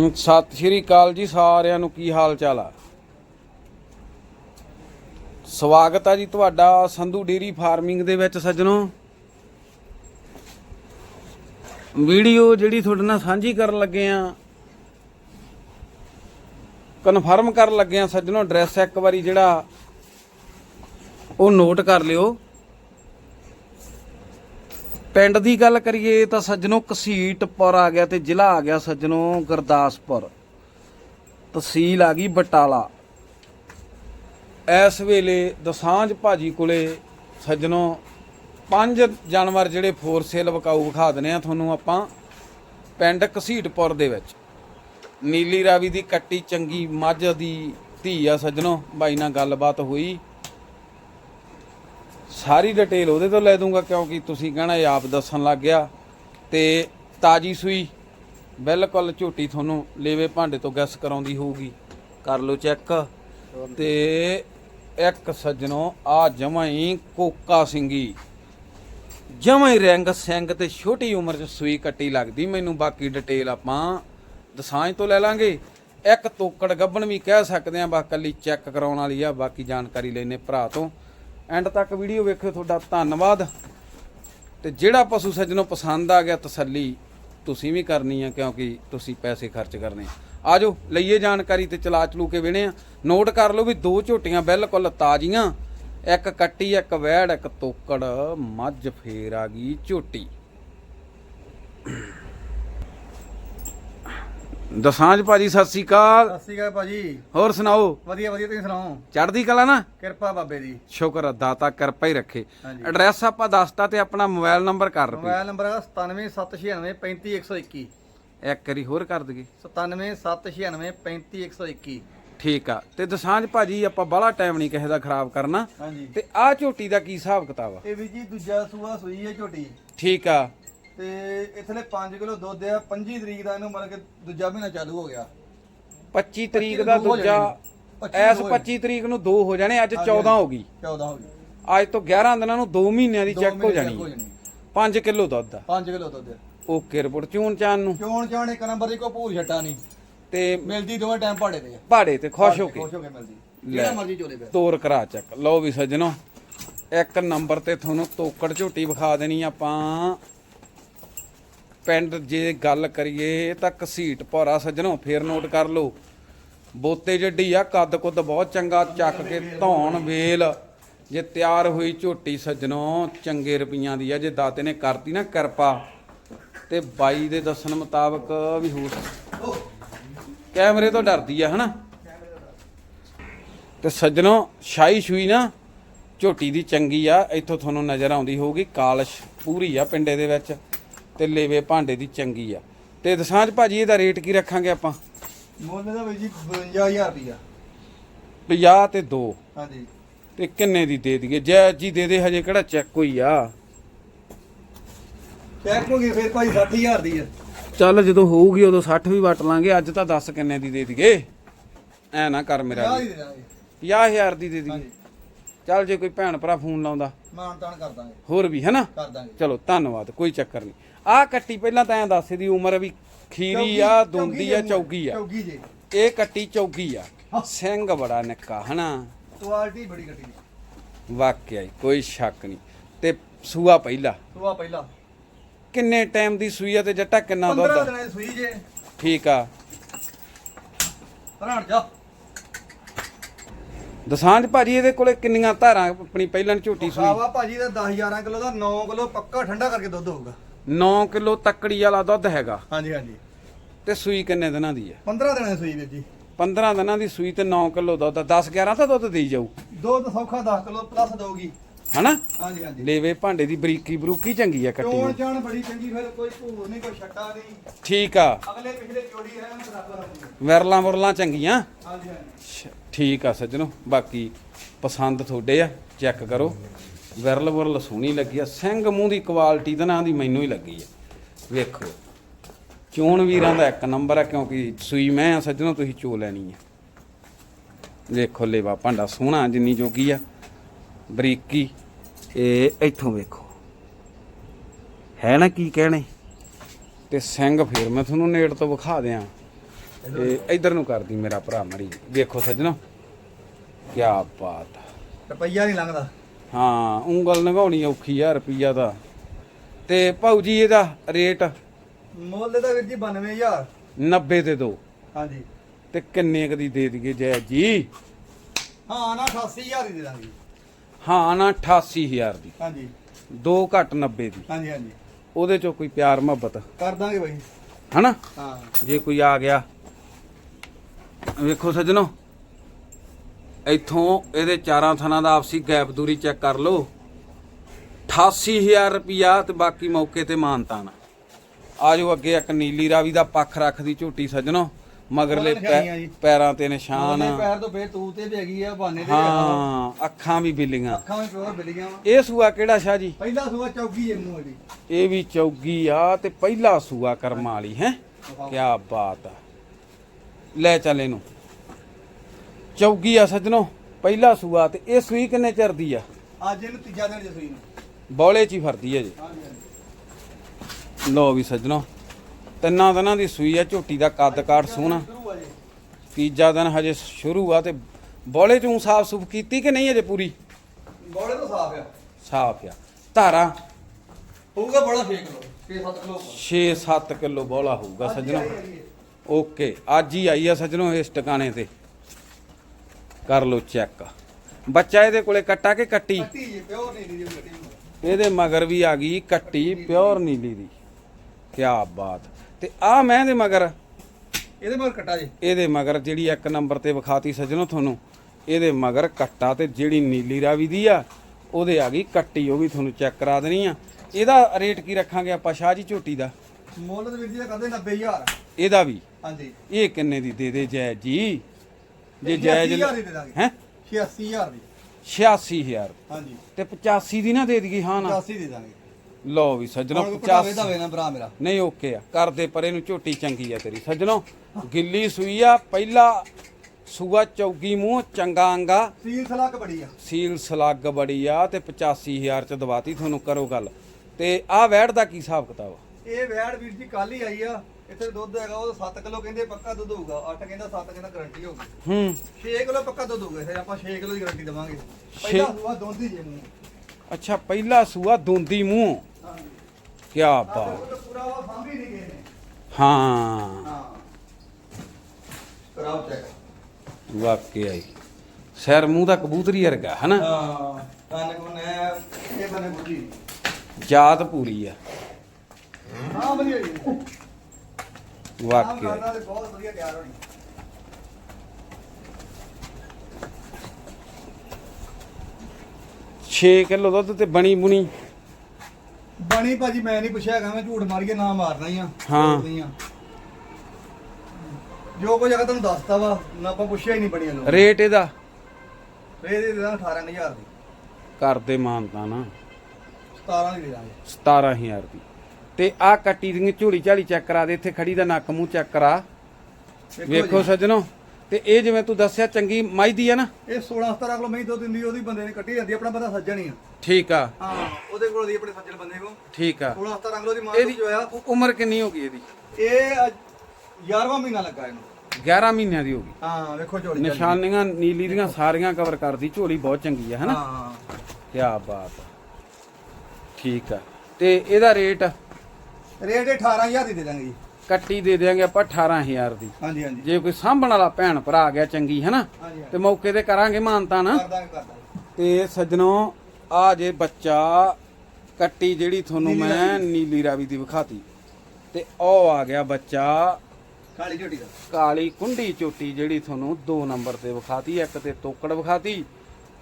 ਸਤਿ ਸ਼੍ਰੀ ਅਕਾਲ ਜੀ ਸਾਰਿਆਂ ਨੂੰ, ਕੀ ਹਾਲ ਚਾਲ ਆ? ਸਵਾਗਤ ਆ ਜੀ ਤੁਹਾਡਾ ਸੰਧੂ ਡੇਰੀ ਫਾਰਮਿੰਗ ਦੇ ਵਿੱਚ ਸੱਜਣੋ। ਵੀਡੀਓ ਜਿਹੜੀ ਤੁਹਾਡੇ ਨਾਲ ਸਾਂਝੀ ਕਰਨ ਲੱਗੇ ਆ ਕਨਫਰਮ ਕਰਨ ਲੱਗੇ ਆ ਸੱਜਣੋ ਐਡਰੈਸ ਇੱਕ ਵਾਰੀ ਜਿਹੜਾ ਉਹ ਨੋਟ ਕਰ ਲਿਓ। ਪਿੰਡ ਦੀ ਗੱਲ ਕਰੀਏ ਤਾਂ ਸੱਜਣੋ ਕਸੀਟਪੁਰ ਆ ਗਿਆ ਤੇ ਜ਼ਿਲ੍ਹਾ ਆ ਗਿਆ ਸੱਜਣੋ ਗੁਰਦਾਸਪੁਰ। ਤਹਿਸੀਲ ਆ ਗਈ ਬਟਾਲਾ। ਇਸ ਵੇਲੇ ਦਸਾਂਝ ਭਾਜੀ ਕੋਲੇ ਸੱਜਣੋ ਪੰਜ ਜਾਨਵਰ ਜਿਹੜੇ ਫੋਰ ਸੇਲ ਵਿਕਾਊ ਵਿਖਾ ਦਨੇ ਆ ਤੁਹਾਨੂੰ ਆਪਾਂ ਪਿੰਡ ਕਸੀਟਪੁਰ ਦੇ ਵਿੱਚ। ਨੀਲੀ ਰਾਵੀ ਦੀ ਕੱਟੀ ਚੰਗੀ ਮੱਝ ਦੀ ਧੀ ਆ ਸੱਜਣੋ, ਬਾਈ ਨਾਲ ਗੱਲਬਾਤ ਹੋਈ। ਸਾਰੀ ਡਿਟੇਲ ਉਹਦੇ ਤੋਂ ਲੈ ਦੂੰਗਾ, ਕਿਉਂਕਿ ਤੁਸੀਂ ਕਹਿਣਾ ਇਹ ਆਪ ਦੱਸਣ ਲੱਗ ਗਿਆ। ਤੇ ਤਾਜੀ ਸੂਈ, ਬਿਲਕੁਲ ਝੋਟੀ ਤੁਹਾਨੂੰ ਲੇਵੇ ਭਾਂਡੇ ਤੋਂ ਗੈਸ ਕਰਾਉਂਦੀ ਹੋਊਗੀ। ਕਰ ਲਓ ਚੈੱਕ ਤੇ ਇੱਕ ਸੱਜਣੋ, ਆ ਜਮਾਂ ਹੀ ਕੋਕਾ ਸਿੰਗੀ। ਜਮਾਂ ਹੀ ਰੰਗ ਸਿੰਘ ਤੇ ਛੋਟੀ ਉਮਰ 'ਚ ਸੂਈ ਕੱਟੀ ਲੱਗਦੀ। ਮੈਨੂੰ ਬਾਕੀ ਡਿਟੇਲ ਆਪਾਂ ਦਸਾਂਝ ਤੋਂ ਲੈ ਲਾਂਗੇ। ਇੱਕ ਤੋਕੜ ਗੱਬਣ ਵੀ ਕਹਿ ਸਕਦੇ ਆ ਬਾ ਕੱਲੀ ਚੈੱਕ ਕਰਾਉਣ ਵਾਲੀ ਆ। ਬਾਕੀ ਜਾਣਕਾਰੀ ਲੈਨੇ ਭਰਾ ਤੋਂ। ਐਂਡ ਤੱਕ ਵੀਡੀਓ ਵੇਖਿਓ, ਤੁਹਾਡਾ ਧੰਨਵਾਦ। ਤੇ ਜਿਹੜਾ ਪਸ਼ੂ ਸੱਜਣੋ ਪਸੰਦ ਆ ਗਿਆ, ਤਸੱਲੀ ਤੁਸੀਂ ਵੀ ਕਰਨੀ ਆ, ਕਿਉਂਕਿ ਤੁਸੀਂ ਪੈਸੇ ਖਰਚ ਕਰਨੇ ਆ। ਆਜੋ, ਲਈਏ ਜਾਣਕਾਰੀ ਤੇ ਚਲਾ ਚਲੂ ਕੇ ਵੇਣੇ ਆ। ਨੋਟ ਕਰ ਲਓ ਵੀ ਦੋ ਝੋਟੀਆਂ ਬਿਲਕੁਲ ਤਾਜ਼ੀਆਂ। ਇੱਕ ਕੱਟੀ, ਇੱਕ ਵੈੜ, ਇੱਕ ਤੋਕੜ, ਮੱਝ ਫੇਰ ਆ ਗਈ ਝੋਟੀ। ਦਸਾਂਜ ਭਾਜੀ ਸਤਿ ਸ੍ਰੀ ਅਕਾਲ। ਸਤਿ ਸ਼੍ਰੀ ਅਕਾਲ ਭਾਜੀ। ਹੋਰ ਸੁਣਾਓ? ਵਧੀਆ ਵਧੀਆ ਤੁਸੀਂ ਸੁਣਾਓ? ਚੜ੍ਹਦੀ ਕਲਾ ਨਾ? ਕਿਰਪਾ ਬਾਬੇ ਦੀ। ਸ਼ੁਕਰ ਆ, ਦਾਤਾ ਕਿਰਪਾ ਹੀ ਰੱਖੇ। ਹਾਂਜੀ। ਐਡਰੈਸ ਆਪਾਂ ਦੱਸਤਾ ਤੇ ਆਪਣਾ ਮੋਬਾਈਲ ਨੰਬਰ ਕਰ ਰੁਪਏ ਮੋਬਾਈਲ ਨੰਬਰ ਹੈ 97796 ਇੱਕ ਵਾਰੀ ਹੋਰ ਕਰ ਦਈਏ। 97796 ਠੀਕ ਆ ਤੇ ਦਸਾਂਜ ਭਾਜੀ ਆਪਾਂ ਬਾਹਲਾ ਟਾਈਮ ਨਹੀਂ ਕਿਸੇ ਦਾ ਖਰਾਬ ਕਰਨਾ। ਹਾਂਜੀ। ਤੇ ਆਹ ਝੋਟੀ ਦਾ ਕੀ ਹਿਸਾਬ ਕਿਤਾਬ ਆ? ਇਹ ਵੀ ਜੀ ਦੂਜਾ ਸੂਆ ਸੂਈ ਹੈ ਝੋਟੀ। ਠੀਕ ਆ। ਤੇ ਇਥਲੇ 5 ਕਿਲੋ ਦੁੱਧ ਆ 25 ਤਰੀਕ ਦਾ ਇਹਨੂੰ ਮਤਲਬ ਕਿ ਦੂਜਾ ਮਹੀਨਾ ਚਾਲੂ ਹੋ ਗਿਆ। 25 ਤਰੀਕ ਦਾ ਦੂਜਾ। ਐਸ ਦੋ ਹੋ 25 ਤਰੀਕ ਨੂੰ ਦੋ ਹੋ ਜਾਣੇ ਅੱਜ ਹਾਂਜੀ, 14 ਹੋ ਗਈ। 14 ਹੋ ਗਈ। ਅੱਜ ਤੋਂ 11 ਦਿਨਾਂ ਨੂੰ 2 ਮਹੀਨਿਆਂ ਦੀ ਚੈੱਕ ਹੋ ਜਾਣੀ check ਹੋ ਹੈ। ਜਾਣੀ 5 ਕਿਲੋ ਦੁੱਧ ਆ। 5 ਕਿਲੋ ਦੁੱਧ ਓਕੇ ਰਿਪੋਰਟ ਚੂਨ ਚਾਨ ਨੂੰ। ਚੋਣ ਚਾਣ ਇੱਕ ਨੰਬਰ ਦੀ ਕੋਈ ਭੂਰ ਛੱਟਾ ਨਹੀਂ। ਤੇ ਮਿਲਦੀ ਦੋਵੇਂ ਟਾਈਮ ਭਾੜੇ ਤੇ। ਭਾੜੇ ਤੇ ਖੁਸ਼ ਹੋ ਕੇ। ਖੁਸ਼ ਹੋ ਕੇ ਮਿਲਦੀ। ਲੈ। ਜਿਹੜਾ ਮਰਜ਼ੀ ਚੋਲੇ ਪਿਆ ਤੋਰ ਕਰਾ ਚੱਕ। ਲਓ ਵੀ ਸੱਜਣੋ ਇੱਕ ਨੰਬਰ ਤੇ ਤੁਹਾਨੂੰ ਤੋਕੜ ਝੋਟੀ ਵਿਖਾ ਦੇਣੀ ਆਪਾਂ। ਪਿੰਡ ਜੇ ਗੱਲ ਕਰੀਏ ਤਾਂ ਘਸੀਟ ਭੌਰਾ ਸੱਜਣੋ ਫੇਰ ਨੋਟ ਕਰ ਲਓ। ਬੋਤੇ ਜੱਡੀ ਆ, ਕੱਦ ਕੁੱਦ ਬਹੁਤ ਚੰਗਾ, ਚੱਕ ਕੇ ਧੌਣ ਵੇਲ। ਜੇ ਤਿਆਰ ਹੋਈ ਝੋਟੀ ਸੱਜਣੋ, ਚੰਗੇ ਰੁਪਈਆਂ ਦੀ ਆ, ਜੇ ਦਾਤੇ ਨੇ ਕਰਤੀ ਨਾ ਕਿਰਪਾ। ਤੇ ਬਾਈ ਦੇ ਦੱਸਣ ਮੁਤਾਬਕ ਵੀ ਹੋ ਕੈਮਰੇ ਤੋਂ ਡਰਦੀ ਆ, ਹਨਾ? ਤੇ ਸੱਜਣੋ ਸ਼ਾਹੀ ਸ਼ੂਈ ਨਾ, ਝੋਟੀ ਦੀ ਚੰਗੀ ਆ, ਇੱਥੋਂ ਤੁਹਾਨੂੰ ਨਜ਼ਰ ਆਉਂਦੀ ਹੋਊਗੀ, ਕਾਲਸ਼ ਪੂਰੀ ਆ ਪਿੰਡੇ ਦੇ ਵਿੱਚ। ਤੇ ਲੇਵੇ ਭਾਂਡੇ ਦੀ ਚੰਗੀ ਆ। ਤੇ ਦਸਾਂਜ ਭਾਜੀ ਇਹਦਾ ਰੇਟ ਕੀ ਰੱਖਾਂਗੇ ਆਪਾਂ? ਮੁੱਲ ਦਾ ਵੀ ਜੀ 52000 ਰੁਪਇਆ 50 ਤੇ 2 ਹਾਂਜੀ। ਤੇ ਕਿੰਨੇ ਦੀ ਦੇ ਦਈਏ? ਜੈ ਜੀ ਦੇ ਦੇ ਹਜੇ ਕਿਹੜਾ ਚੈੱਕ ਹੋਈ ਆ? ਚੈੱਕ ਹੋ ਗਈ ਫਿਰ ਭਾਈ 60000 ਦੀ ਆ। ਚੱਲ ਜਦੋਂ ਹੋਊਗੀ ਉਦੋਂ 60 ਵੀ ਵਟ ਲਾਂਗੇ। ਅੱਜ ਤਾਂ ਦੱਸ ਕਿੰਨੇ ਦੀ ਦੇ ਦਈਏ? ਐ ਨਾ ਕਰ ਮੇਰਾ 50 ਵੀ। ਦੀ ਦੇ ਦਾਂਗੇ। 50000 ਦੀ ਦੇ ਦਈਏ। ਚੱਲ ਜੇ ਕੋਈ ਭੈਣ ਭਰਾ ਫੋਨ ਲਾਉਂਦਾ। ਮਾਨ ਤਾਨ ਕਰ ਦਾਂਗੇ। ਹੋਰ ਵੀ ਹੈਨਾ ਕਰ ਦਾਂਗੇ। ਚਲੋ ਧੰਨਵਾਦ ਕੋਈ ਚੱਕਰ ਨਹੀਂ। ਆਹ ਕੱਟੀ ਪਹਿਲਾਂ ਤਾਂ ਐਂ ਦੱਸ ਦੀ ਉਮਰ ਵੀ ਖੀਰੀ ਆ ਦੁੰਦੀ ਆ ਚੌਗੀ ਆ। ਚੌਗੀ ਜੇ। ਇਹ ਕੱਟੀ ਚੌਗੀ ਆ। ਸਿੰਘ ਬੜਾ ਨਿੱਕਾ ਹਨਾ? ਕੁਆਲਿਟੀ ਬੜੀ ਗੱਡੀ ਦੀ ਵਾਕਿਆ ਹੀ ਕੋਈ ਸ਼ੱਕ ਨਹੀਂ। ਤੇ ਸੂਆ ਪਹਿਲਾ। ਸੁਆ ਪਹਿਲਾ। ਕਿੰਨੇ ਟਾਈਮ ਦੀ ਸੂਈ ਆ ਤੇ ਜੱਟਾ ਕਿੰਨਾ 15 ਦੁੱਧ ਦਿਨਾਂ ਦੀ ਸੂਈ ਜੇ। ਠੀਕ ਆ। ਹਰਾਣ ਜਾ। ਦਸਾਂਜ ਭਾਜੀ ਇਹਦੇ ਕੋਲੇ ਕਿੰਨੀਆਂ ਧਾਰਾਂ ਆਪਣੀ ਪਹਿਲਾਂ ਝੋਟੀ ਸੂਈ ਖਾਵਾ ਭਾਜੀ ਦਾ 10 11 ਕਿਲੋ ਦਾ 9 ਕਿਲੋ ਪੱਕਾ ਠੰਡਾ ਕਰਕੇ ਦੁੱਧ ਹੋਊਗਾ। 9 ਕਿਲੋ ਤੱਕੜੀ ਵਾਲਾ ਦੁੱਧ ਹੈਗਾ। ਹਾਂਜੀ ਹਾਂਜੀ। ਤੇ ਸੂਈ ਕਿੰਨੇ ਦਿਨਾਂ ਦੀ ਹੈ? 15 ਦਿਨਾਂ ਦੀ ਸੂਈ ਵੀਰ ਜੀ। 15 ਦਿਨਾਂ ਦੀ ਸੂਈ ਤੇ 9 ਕਿਲੋ ਦੁੱਧ 10 11 ਤਾਂ ਦੁੱਧ ਦੇਈ ਜਾਊ। ਦੁੱਧ ਸੌਖਾ 10 ਕਿਲੋ ਪਲੱਸ ਦਊਗੀ। ਹਨਾ? ਹਾਂਜੀ ਹਾਂਜੀ। ਲੇਵੇ ਭਾਂਡੇ ਦੀ ਬਰੀਕੀ ਬਰੂਕੀ ਚੰਗੀ ਆ ਕੱਟੀ ਚੋਣ। ਚਾਣ ਬੜੀ ਚੰਗੀ ਫਿਰ ਕੋਈ ਭੂਰ ਨਹੀਂ ਕੋਈ ਛੱਟਾ ਨਹੀਂ। ਠੀਕ ਆ। ਅਗਲੇ ਪਿਛਲੇ ਜੋੜੀ ਹੈ ਨਾ ਬਰਾਬਰ ਵਿਰਲਾਂ ਵਰਲਾਂ ਚੰਗੀਆਂ। ਹਾਂਜੀ ਹਾਂਜੀ। ਅੱਛਾ, ਠੀਕ ਆ ਸੱਜਣੋ ਬਾਕੀ ਪਸੰਦ ਤੁਹਾਡੇ ਆ ਚੈੱਕ ਕਰੋ। ਵਿਰਲ ਵਰਲ ਸੋਹਣੀ ਲੱਗੀ ਆ। ਸਿੰਘ ਮੂੰਹ ਦੀ ਕੁਆਲਿਟੀ ਤਾਂ ਨਾ ਦੀ ਮੈਨੂੰ ਹੀ ਲੱਗੀ ਆ। ਵੇਖੋ ਚੋਣ ਵੀਰਾਂ ਦਾ ਇੱਕ ਨੰਬਰ ਆ ਕਿਉਂਕਿ ਸੂਈ ਮੈਂ ਆ ਸੱਜਣੋ ਤੁਸੀਂ ਚੋ ਲੈਣੀ ਆ। ਵੇਖੋ ਲੇਵਾ ਭਾਂਡਾ ਸੋਹਣਾ ਜਿੰਨੀ ਜੋਗੀ ਆ। ਬਰੀਕੀ। ਇਹ ਇੱਥੋਂ ਵੇਖੋ। ਹੈ ਨਾ ਕੀ ਕਹਿਣੇ? ਤੇ ਸਿੰਘ ਫੇਰ ਮੈਂ ਤੁਹਾਨੂੰ ਨੇੜ ਤੋਂ ਵਿਖਾ ਦਿਆਂ। ਤੇ ਇਧਰ ਨੂੰ ਕਰਦੀ ਮੇਰਾ ਭਰਾ ਮੜੀ ਵੇਖੋ ਸੱਜਣੋ। ਕੀ ਬਾਤ। ਆ। ਰੁਪਈਆ ਨਹੀਂ ਲੰਘਦਾ। ਹਾਂ ਉਂਗਲ ਨਗਾਉਣੀ ਔਖੀ ਆ ਰੁਪਈਆ ਦਾ। ਤੇ ਭਾਊ ਜੀ ਇਹਦਾ ਰੇਟ? ਮੁੱਲ ਦਾ ਵੀਰ ਜੀ 92000 90 ਤੇ ਦੋ। ਹਾਂਜੀ। ਤੇ ਕਿੰਨੇ ਕੁ ਦੀ ਦੇ ਦਈਏ ਜੈ ਜੀ? ਹਾਂ ਨਾ 88000 ਹੀ ਦੇ ਦਾਂਗੇ। ਹਾਂ ਨਾ 88000 ਦੀ। ਹਾਂਜੀ। ਦੋ ਘੱਟ 90 ਦੀ। ਹਾਂਜੀ ਹਾਂਜੀ। ਉਹਦੇ ਚੋਂ ਕੋਈ ਪਿਆਰ ਮੁਹੱਬਤ। ਕਰ ਦਾਂਗੇ ਬਾਈ। ਹਨਾ? ਹਾਂ। ਜੇ ਕੋਈ ਆ ਗਿਆ। ਵੇਖੋ ਸੱਜਣੋ ਇੱਥੋਂ ਇਹਦੇ ਚਾਰਾਂ ਥਾਂ ਦਾ ਆਪਸੀ ਗੈਪ ਦੂਰੀ ਚੈੱਕ ਕਰ ਲਓ। 88000 ਰੁਪਿਆ ਤੇ ਬਾਕੀ ਮੌਕੇ ਤੇ ਮਾਨਤਾਨ। ਆਜੋ ਅੱਗੇ ਇੱਕ ਨੀਲੀ ਰਾਵੀ ਦਾ ਪੱਖ ਰੱਖਦੀ ਝੋਟੀ ਸੱਜਣੋ। ਮਗਰਲੇ ਨਿਸ਼ਾਨੀਆਂ ਜੀ। ਪੈਰਾਂ ਤੇ ਨਿਸ਼ਾਨ। ਉਹਦੇ ਪੈਰ ਤੋਂ ਫੇਰ ਤੂੰ ਤੇ ਵੀ ਹੈਗੀ ਆ ਬਹਾਨੇ ਦੇ। ਹਾਂ ਅੱਖਾਂ ਵੀ ਬਿੱਲੀਆਂ। ਅੱਖਾਂ ਵੀ ਪਿਓਰ ਬਿਲੀਆਂ ਵਾ। ਇਹ ਸੂਆ ਕਿਹੜਾ ਸ਼ਾਹ ਜੀ? ਪਹਿਲਾ ਸੂਆ ਚੌਕੀ ਜੰਮੂ ਇਹਦੀ ਇਹ ਵੀ ਚੌਗੀ ਆ ਤੇ ਪਹਿਲਾ ਸੂਆ ਕਰਮਾਂ ਵਾਲੀ ਹੈ? ਕੀ ਬਾਤ ਆ। ਲੈ ਚੱਲ ਇਹਨੂੰ। ਚੌਗੀ ਆ ਸੱਜਣੋ ਪਹਿਲਾ ਸੂਆ ਤੇ ਇਹ ਸੂਈ ਕਿੰਨੇ ਚਿਰ ਦੀ ਆ? ਅੱਜ ਇਹਨੂੰ ਤੀਜਾ ਦਿਨ ਜਸੂਈ ਨੂੰ। ਬੌਲੇ ਚ ਹੀ ਫਰਦੀ ਹੈ ਜੀ। ਹਾਂਜੀ ਹਾਂਜੀ। ਲੋ ਵੀ ਸੱਜਣੋ ਤਿੰਨਾਂ ਦਿਨਾਂ ਦੀ ਸੂਈ ਆ ਝੋਟੀ ਦਾ ਕੱਦ ਕਾਠ ਸੋਹਣਾ। ਤੀਜਾ ਦਿਨ ਹਜੇ ਸ਼ੁਰੂ ਆ ਤੇ ਬੌਲੇ ਚੋਂ ਸਾਫ਼ ਸੁਫ ਕੀਤੀ ਕਿ ਨਹੀਂ ਅਜੇ ਪੂਰੀ? ਬੋਲੇ ਤੋਂ ਸਾਫ਼ ਆ। ਸਾਫ਼ ਆ। ਧਾਰਾਂ? ਹੋਊਗਾ ਬੜਾ 6 ਕਿਲੋ 6-7 ਕਿਲੋ 6-7 ਕਿਲੋ ਬੌਲਾ ਹੋਊਗਾ ਸੱਜਣੋ। ਓਕੇ ਅੱਜ ਹੀ ਆਈ ਆ ਸੱਜਣੋ ਇਸ ਟਿਕਾਣੇ ਤੇ। ਕਰ ਲਓ ਚੈੱਕ। ਬੱਚਾ ਇਹਦੇ ਕੋਲੇ ਕੱਟਾ ਕਿ ਕੱਟੀ। ਇਹਦੇ ਮਗਰ ਵੀ ਆ ਗਈ ਕੱਟੀ ਪਿਓਰ ਨੀਲੀ ਦੀ। ਕੀ ਬਾਤ। ਤੇ ਆ ਮੈਂ ਦੇ ਮਗਰ। ਇਹਦੇ ਮਗਰ ਕੱਟਾ ਜੀ। ਇਹਦੇ ਮਗਰ ਜਿਹੜੀ ਇੱਕ ਨੰਬਰ ਤੇ ਵਿਖਾਤੀ ਸੱਜਣੋ ਤੁਹਾਨੂੰ ਇਹਦੇ ਮਗਰ ਕੱਟਾ ਤੇ ਜਿਹੜੀ ਨੀਲੀ ਰਾਵੀ ਦੀ ਆ ਉਹਦੇ ਆ ਗਈ ਕੱਟੀ ਉਹ ਵੀ ਤੁਹਾਨੂੰ ਚੈੱਕ ਕਰਾ ਦੇਣੀ ਆ। ਇਹਦਾ ਰੇਟ ਕੀ ਰੱਖਾਂਗੇ ਆਪਾਂ ਸ਼ਾਹ ਜੀ ਝੋਟੀ ਦਾ? ਮੁੱਲ ਦੇ ਵੀਰ ਜੀ ਦਾ ਕਰਦੇ 90000 ਇਹਦਾ ਵੀ? ਹਾਂਜੀ। ਇਹ ਕਿੰਨੇ ਦੀ ਦੇ ਦੇ ਜੈ? ਜੀ ਜੇ ਜਾਇਜ਼ 86000 ਦੀ ਦੇ ਦਾਂਗੇ। ਹੈ? 86000 ਦੀ। 86000 ਹਾਂਜੀ। ਤੇ 85 ਦੀ ਨਾ ਦੇ ਦਈਏ ਹਾਂ ਨਾ। 85 ਦੇ ਦਾਂਗੇ। ਲਓ ਵੀ ਸੱਜਣੋ ਹੁਣ ਕੋਈ ਘਟਾਵੇ 85 ਦਾ ਵੇ ਨਾ ਭਰਾ ਮੇਰਾ। ਨਹੀਂ ਓਕੇ ਆ। ਕਰਦੇ ਪਰ ਇਹਨੂੰ ਝੋਟੀ ਚੰਗੀ ਆ ਤੇਰੀ। ਸੱਜਣੋ ਗਿੱਲੀ ਸੂਈ ਆ ਪਹਿਲਾ ਸੂਆ ਚੌਗੀ ਮੂੰਹ ਚੰਗਾ ਅੰਗਾ। ਸੀਲ ਸਲਾਕ ਬੜੀ ਆ। ਸੀਲ ਸਲੱਗ ਬੜੀ ਆ ਤੇ 85000 ਚ ਦਵਾਤੀ ਤੁਹਾਨੂੰ ਕਰੋ ਗੱਲ। ਤੇ ਆਹ ਵੈੜ ਦਾ ਕੀ ਹਿਸਾਬ ਕਿਤਾਬ ਆ? ਇਹ ਵੈੜ ਵੀਰ ਜੀ ਕੱਲ ਹੀ ਆਈ ਆ। ਇੱਥੇ ਦੁੱਧ ਹੈਗਾ ਉਹ 7 ਕਿਲੋ ਕਹਿੰਦੇ ਪੱਕਾ ਦੁੱਧ ਹੋਊਗਾ। 8 ਕਹਿੰਦਾ 7 ਕਹਿੰਦਾ ਗਾਰੰਟੀ ਹੋਊਗੀ। ਹੂੰ। 6 ਕਿਲੋ ਪੱਕਾ ਦੁੱਧ ਹੋਊਗਾ। ਫਿਰ ਆਪਾਂ 6 ਕਿਲੋ ਦੀ ਗਾਰੰਟੀ ਦਵਾਂਗੇ। ਪਹਿਲਾ ਸੂਆ ਦੋਂਦੀ ਜੇ ਮੂੰਹ। ਅੱਛਾ ਪਹਿਲਾ ਸੂਆ ਦੋਂਦੀ ਮੂੰਹ। ਕੀ ਬਾਤ। ਉਹ ਪੂਰਾ ਵਾ ਸਾਂਭੀ ਨਹੀਂ ਗਏ ਨੇ। ਹਾਂ। ਹਾਂ। ਕਰਾਓ ਚੈੱਕ ਵਾਕਿਆ ਹੀ। ਸਿਰ ਮੂੰਹ ਦਾ ਕਬੂਤਰੀ ਵਰਗਾ ਹਨਾ? ਹਾਂ। ਕੰਨ ਕੋਨੇ ਇਹ ਬਨੇ ਬੁੱਢੀ ਜਾਤ ਪੂਰੀ ਆ। ਹਾਂ ਵਧੀਆ ਜੀ। ਵਾਕਿਆ ਹੀ। ਕਰਨਾ ਤੇ ਬਹੁਤ ਵਧੀਆ ਤਿਆਰ ਹੋਣੀ। 6 ਕਿਲੋ ਦੁੱਧ ਤੇ ਬਣੀ ਬੁਣੀ। ਬਣੀ ਭਾਜੀ ਮੈਂ ਨਹੀਂ ਪੁੱਛਿਆ ਹੈਗਾ ਮੈਂ ਝੂਠ ਮਾਰ ਕੇ ਨਾ ਮਾਰਨਾ ਹੀ ਆ ਹਾਂ। ਆ। ਜੋ ਕੁਝ ਹੈਗਾ ਤੁਹਾਨੂੰ ਦੱਸਤਾ ਵਾ ਨਾ ਆਪਾਂ ਪੁੱਛਿਆ ਹੀ ਨਹੀਂ ਬਣੀਆਂ ਲੋ ਰੇਟ ਇਹਦਾ? ਇਹ ਦੇ ਦਾਂ। 18000 ਦੀ ਕਰਦੇ ਮਾਨਤਾ ਨਾ। 17 ਦੀ ਦੇ ਦਾਂਗੇ। 17000 ਦੀ। ਤੇ ਆ ਕੱਟੀ ਦੀ ਝੋਲੀ ਝਾਲੀ ਚੈੱਕ ਕਰਾ ਦੇ ਇੱਥੇ ਖੜੀ ਦਾ ਨੱਕ ਮੂੰਹ ਚੈੱਕ ਕਰਾ। ਵੇਖੋ ਸੱਜਣੋ। ਤੇ ਇਹ ਜਿਵੇਂ ਤੂੰ ਦੱਸਿਆ ਚੰਗੀ ਮਾਈ ਦੀ ਆ ਨਾ? ਇਹ 16 17 ਕਿਲੋ ਮਹੀਂ ਦੁੱਧ ਦਿੰਦੀ ਉਹਦੀ ਬੰਦੇ ਨੇ ਕੱਟੀ ਜਾਂਦੀ ਆਪਣਾ ਬੰਦਾ ਸੱਜਣ ਹੀ ਆ। ਠੀਕ ਆ। ਹਾਂ ਉਹਦੇ ਕੋਲ ਦੀ ਆਪਣੇ ਸੱਜਣ ਬੰਦੇ ਕੋਲ। ਠੀਕ ਆ। 16 17 ਕਿਲੋ ਦੀ ਮਾਂ ਇਹਦੀ ਜੋ ਆ ਉ- ਉਮਰ ਕਿੰਨੀ ਹੋ ਗਈ ਇਹਦੀ? ਇਹ 11ਵਾਂ ਮਹੀਨਾ ਲੱਗਾ ਇਹਨੂੰ। 11 ਮਹੀਨਿਆਂ ਦੀ ਹੋ ਗਈ। ਹਾਂ ਵੇਖੋ ਝੋਲੀ। ਨਿਸ਼ਾਨੀਆਂ ਨੀਲੀ ਦੀਆਂ ਸਾਰੀਆਂ ਕਵਰ ਕਰਦੀ ਝੋਲੀ ਬਹੁਤ ਚੰਗੀ ਆ ਹਨਾ? ਹਾਂ। ਕੀ ਬਾਤ ਠੀਕ ਆ। ਤੇ ਇਹਦਾ ਰੇਟ ਰੇਟ ਇਹ 18000 ਦੀ ਦੇ ਦਾਂਗੇ ਜੀ। ਕੱਟੀ ਦੇ ਦੇਾਂਗੇ ਆਪਾਂ 18000 ਦੀ। ਹਾਂਜੀ ਹਾਂਜੀ। ਜੇ ਕੋਈ ਸਾਂਭਣ ਵਾਲਾ ਭੈਣ ਭਰਾ ਆ ਗਿਆ ਚੰਗੀ ਹੈ ਨਾ ਹਾਂਜੀ। ਤੇ ਮੌਕੇ ਤੇ ਕਰਾਂਗੇ ਮਾਨਤਾ ਨਾ? ਤੇ ਸੱਜਣੋ ਆ ਜੇ ਬੱਚਾ ਕੱਟੀ ਜਿਹੜੀ ਤੁਹਾਨੂੰ ਮੈਂ ਨੀਲੀ ਰਾਵੀ ਦੀ ਵਿਖਾਤੀ ਤੇ ਉਹ ਆ ਗਿਆ ਬੱਚਾ ਕਾਲੀ ਝੋਟੀ ਦਾ। ਕਾਲੀ ਕੁੰਡੀ ਚੋਟੀ ਜਿਹੜੀ ਤੁਹਾਨੂੰ 2 ਨੰਬਰ ਤੇ ਵਿਖਾਤੀ ਇੱਕ ਤੇ ਤੋਕੜ ਵਿਖਾਤੀ।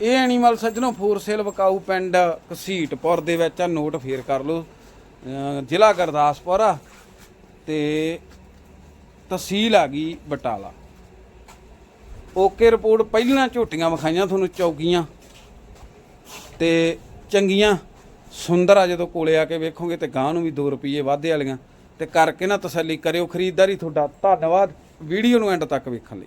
ਇਹ ਐਨੀਮਲ ਸੱਜਣੋ ਫੋਰ ਸੇਲ ਵਿਕਾਊ ਪਿੰਡ ਘਸੀਟਪੁਰ ਦੇ ਵਿੱਚ ਆ ਨੋਟ ਫੇਰ ਕਰ ਲਓ। ਅਹ ਜ਼ਿਲ੍ਹਾ ਗੁਰਦਾਸਪੁਰ ਆ। ਤੇ ਤਹਿਸੀਲ ਆ ਗਈ ਬਟਾਲਾ। ਓਕੇ ਰਿਪੋਰਟ ਪਹਿਲਾਂ ਝੋਟੀਆਂ ਵਿਖਾਈਆਂ, ਤੁਹਾਨੂੰ ਚੌਗੀਆਂ ਤੇ ਚੰਗੀਆਂ। ਸੁੰਦਰ ਆ ਜਦੋਂ ਕੋਲੇ ਆ ਕੇ ਵੇਖੋਗੇ ਤੇ ਗਾਂ ਨੂੰ ਵੀ 2 ਰੁਪਏ ਵਾਧੇ ਵਾਲੀਆਂ। ਤੇ ਕਰਕੇ ਨਾ ਤਸੱਲੀ ਕਰਿਓ, ਖਰੀਦਦਾਰੀ ਤੁਹਾਡਾ ਧੰਨਵਾਦ। ਵੀਡੀਓ ਨੂੰ ਐਂਡ ਤੱਕ ਵੇਖਣ ਲਈ।